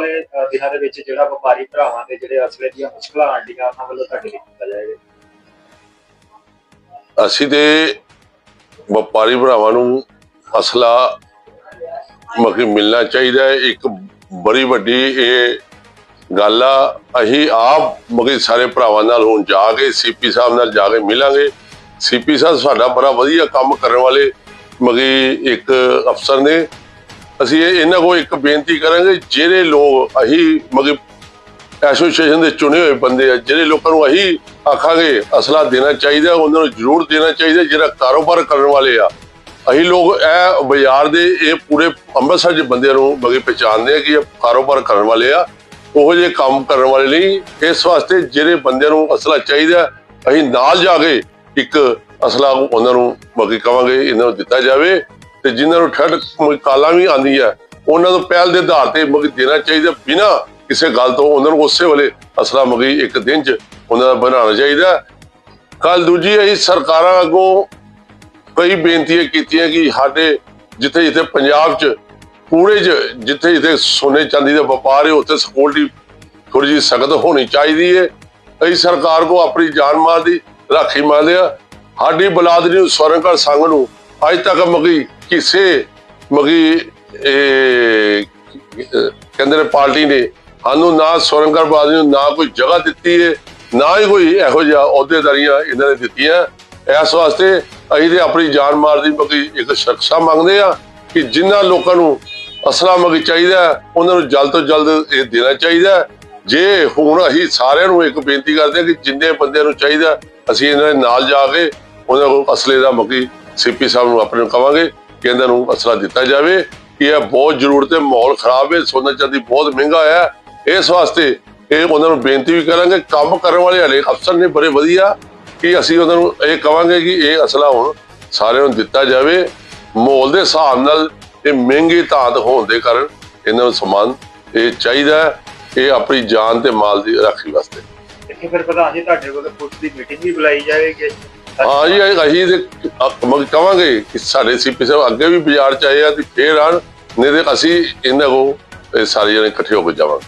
ਦਿਨਾਂ ਦੇ ਵਿੱਚ ਜਿਹੜਾ ਵਪਾਰੀ ਭਰਾਵਾਂ ਦੇ ਜਿਹੜੇ ਅਸਲੇ ਦੀਆਂ ਮੁਸ਼ਕਲਾਂ ਆਂਡੀਆਂ, ਉਹਨਾਂ ਵੱਲੋਂ ਤੁਹਾਡੇ ਲਈ ਕੀਤਾ ਜਾਏਗਾ। ਅਸੀਂ ਤੇ ਵਪਾਰੀ ਭਰਾਵਾਂ ਨੂੰ ਅਸਲਾ ਮਗੀ ਮਿਲਣਾ ਚਾਹੀਦਾ ਹੈ। ਇੱਕ ਬੜੀ ਵੱਡੀ ਇਹ ਗੱਲ ਆ, ਅਸੀਂ ਆਪ ਮਗੀ ਸਾਰੇ ਭਰਾਵਾਂ ਨਾਲ ਹੁਣ ਜਾ ਕੇ ਸੀਪੀ ਸਾਹਿਬ ਨਾਲ ਜਾ ਕੇ ਮਿਲਾਂਗੇ। ਸੀਪੀ ਸਾਹਿਬ ਸਾਡਾ ਬੜਾ ਵਧੀਆ ਕੰਮ ਕਰਨ ਵਾਲੇ ਮਗੀ ਇੱਕ ਅਫਸਰ ਨੇ। ਅਸੀਂ ਇਹ ਇਹਨਾਂ ਕੋਲ ਇੱਕ ਬੇਨਤੀ ਕਰਾਂਗੇ, ਜਿਹੜੇ ਲੋਕ ਅਸੀਂ ਮਗੀ ਐਸੋਸੀਏਸ਼ਨ ਦੇ ਚੁਣੇ ਹੋਏ ਬੰਦੇ ਆ, ਜਿਹੜੇ ਲੋਕਾਂ ਨੂੰ ਅਸੀਂ ਆਖਾਂਗੇ, ਅਸਲਾ ਦੇਣਾ ਚਾਹੀਦਾ, ਉਹਨਾਂ ਨੂੰ ਜ਼ਰੂਰ ਦੇਣਾ ਚਾਹੀਦਾ, ਜਿਹੜਾ ਕਾਰੋਬਾਰ ਕਰਨ ਵਾਲੇ ਆ। ਅਸੀਂ ਲੋਕ ਇਹ ਬਾਜ਼ਾਰ ਦੇ, ਇਹ ਪੂਰੇ ਅੰਮ੍ਰਿਤਸਰ ਦੇ ਬੰਦਿਆਂ ਨੂੰ ਬਗੇ ਪਛਾਣਦੇ ਆ ਕਿ ਇਹ ਕਾਰੋਬਾਰ ਕਰਨ ਵਾਲੇ ਆ। ਉਹ ਜਿਹੇ ਕੰਮ ਕਰਨ ਵਾਲੇ ਨਹੀਂ ਇਸ ਵਾਸਤੇ ਜਿਹੜੇ ਬੰਦਿਆਂ ਨੂੰ ਅਸਲਾ ਚਾਹੀਦਾ ਅਸੀਂ ਨਾਲ ਜਾ ਕੇ ਇੱਕ ਅਸਲਾ ਉਹਨਾਂ ਨੂੰ ਬਗੇ ਕਵਾਂਗੇ, ਇਹਨਾਂ ਨੂੰ ਦਿੱਤਾ ਜਾਵੇ। ਤੇ ਜਿਨ੍ਹਾਂ ਨੂੰ ਠੱਡ ਕਾਲਾਂ ਵੀ ਆਂਦੀ ਹੈ, ਉਹਨਾਂ ਨੂੰ ਪਹਿਲ ਦੇ ਆਧਾਰ ਤੇ ਮਗੀ ਦੇਣਾ ਚਾਹੀਦਾ, ਬਿਨਾ ਕਿਸੇ ਗੱਲ ਤੋਂ ਉਹਨਾਂ ਨੂੰ ਉਸੇ ਵੇਲੇ ਅਸਲਾ ਮਗੀ ਇੱਕ ਦਿਨ ਚ ਉਹਨਾਂ ਦਾ ਬਣਾਉਣਾ ਚਾਹੀਦਾ। ਕੱਲ ਦੂਜੀ ਅਸੀਂ ਸਰਕਾਰਾਂ ਅੱਗੋਂ ਕਈ ਬੇਨਤੀਆਂ ਕੀਤੀਆਂ ਕਿ ਸਾਡੇ ਜਿੱਥੇ ਜਿੱਥੇ ਪੰਜਾਬ 'ਚ, ਪੂਰੇ 'ਚ ਜਿੱਥੇ ਜਿੱਥੇ ਸੋਨੇ ਚਾਂਦੀ ਦਾ ਵਪਾਰ ਹੈ, ਉੱਥੇ ਸਿਕਿਉਰਿਟੀ ਥੋੜੀ ਜਿਹੀ ਸਖਤ ਹੋਣੀ ਚਾਹੀਦੀ ਹੈ। ਅਸੀਂ ਸਰਕਾਰ ਕੋ ਆਪਣੀ ਜਾਨ ਮਾਲ ਦੀ ਰਾਖੀ ਮੰਗਦੇ ਆ। ਸਾਡੀ ਬਲਾਦਰੀ ਨੂੰ ਸਵਰਨਕਰ ਸੰਘ ਨੂੰ ਅੱਜ ਤੱਕ ਮਗੀ ਕਿਸੇ ਮਗੀ ਕਹਿੰਦੇ ਨੇ ਪਾਰਟੀ ਨੇ, ਸਾਨੂੰ ਨਾ ਸੁਰੰਗਰ ਬਾਦਰੀ ਨੂੰ ਨਾ ਕੋਈ ਜਗ੍ਹਾ ਦਿੱਤੀ ਹੈ ਨਾ ਹੀ ਕੋਈ ਇਹੋ ਜਿਹਾ ਅਹੁਦੇਦਾਰੀਆਂ ਇਹਨਾਂ ਨੇ ਦਿੱਤੀਆਂ। ਇਸ ਵਾਸਤੇ ਅਸੀਂ ਤੇ ਆਪਣੀ ਜਾਨ ਮਾਰ ਦੀ ਮਗੀ ਇੱਕ ਸੁਰੱਖਿਆ ਮੰਗਦੇ ਆ ਕਿ ਜਿਨ੍ਹਾਂ ਲੋਕਾਂ ਨੂੰ ਅਸਲਾ ਮਗੀ ਚਾਹੀਦਾ, ਉਹਨਾਂ ਨੂੰ ਜਲਦ ਤੋਂ ਜਲਦ ਇਹ ਦੇਣਾ ਚਾਹੀਦਾ। ਜੇ ਹੁਣ ਅਸੀਂ ਸਾਰਿਆਂ ਨੂੰ ਇੱਕ ਬੇਨਤੀ ਕਰਦੇ ਹਾਂ ਕਿ ਜਿੰਨੇ ਬੰਦਿਆਂ ਨੂੰ ਚਾਹੀਦਾ, ਅਸੀਂ ਇਹਨਾਂ ਦੇ ਨਾਲ ਜਾ ਕੇ ਉਹਨਾਂ ਕੋਲ ਅਸਲੇ ਦਾ ਮਗੀ, ਸੀਪੀ ਸਾਹਿਬ ਨੂੰ ਆਪਣੇ ਨੂੰ ਕਵਾਂਗੇ। ਕਿ ਇਹਨਾਂ ਨੂੰ ਅਸਲਾ ਦਿੱਤਾ ਜਾਵੇ ਕਿ ਇਹ ਬਹੁਤ ਜ਼ਰੂਰਤ ਹੈ ਮਾਹੌਲ ਖਰਾਬ ਹੈ, ਸੋਨਾ ਚਾਂਦੀ ਬਹੁਤ ਮਹਿੰਗਾ ਹੈ। ਇਸ ਵਾਸਤੇ ਇਹ ਉਹਨਾਂ ਨੂੰ ਬੇਨਤੀ ਵੀ ਕਰਾਂਗੇ, ਕੰਮ ਕਰਨ ਵਾਲੇ ਹਲੇ ਅਫਸਰ ਨੇ ਬੜੇ ਵਧੀਆ ਕਿ ਅਸੀਂ ਉਹਨਾਂ ਨੂੰ ਇਹ ਕਵਾਂਗੇ ਕਿ ਇਹ ਅਸਲਾ ਹੁਣ ਸਾਰਿਆਂ ਨੂੰ ਦਿੱਤਾ ਜਾਵੇ। ਮਾਹੌਲ ਦੇ ਹਿਸਾਬ ਨਾਲ ਇਹ ਮਹਿੰਗੀ ਧਾਤ ਹੋਣ ਦੇ ਕਾਰਨ ਇਹਨਾਂ ਨੂੰ ਸਮਾਨ ਇਹ ਚਾਹੀਦਾ ਇਹ ਆਪਣੀ ਜਾਨ ਤੇ ਮਾਲ ਦੀ ਰਾਖੀ ਵਾਸਤੇ। ਇੱਥੇ ਫਿਰ ਪ੍ਰਧਾਨ ਜੀ, ਤੁਹਾਡੇ ਕੋਲ ਪੁਲਿਸ ਦੀ ਮੀਟਿੰਗ ਵੀ ਬੁਲਾਈ ਜਾਵੇਗੀ। ਹਾਂ ਜੀ ਅਸੀਂ ਤੇ ਕਵਾਂਗੇ ਕਿ ਸਾਡੇ ਸੀਪੀ ਸਾਹਿਬ ਅੱਗੇ ਵੀ ਬਾਜ਼ਾਰ ਚ ਆਏ ਆ ਤੇ ਫੇਰ ਆਣ, ਨਹੀਂ ਤੇ ਅਸੀਂ ਇਹਨਾਂ ਕੋ ਸਾਰੇ ਜਣੇ ਇਕੱਠੇ ਹੋ ਕੇ ਜਾਵਾਂਗੇ।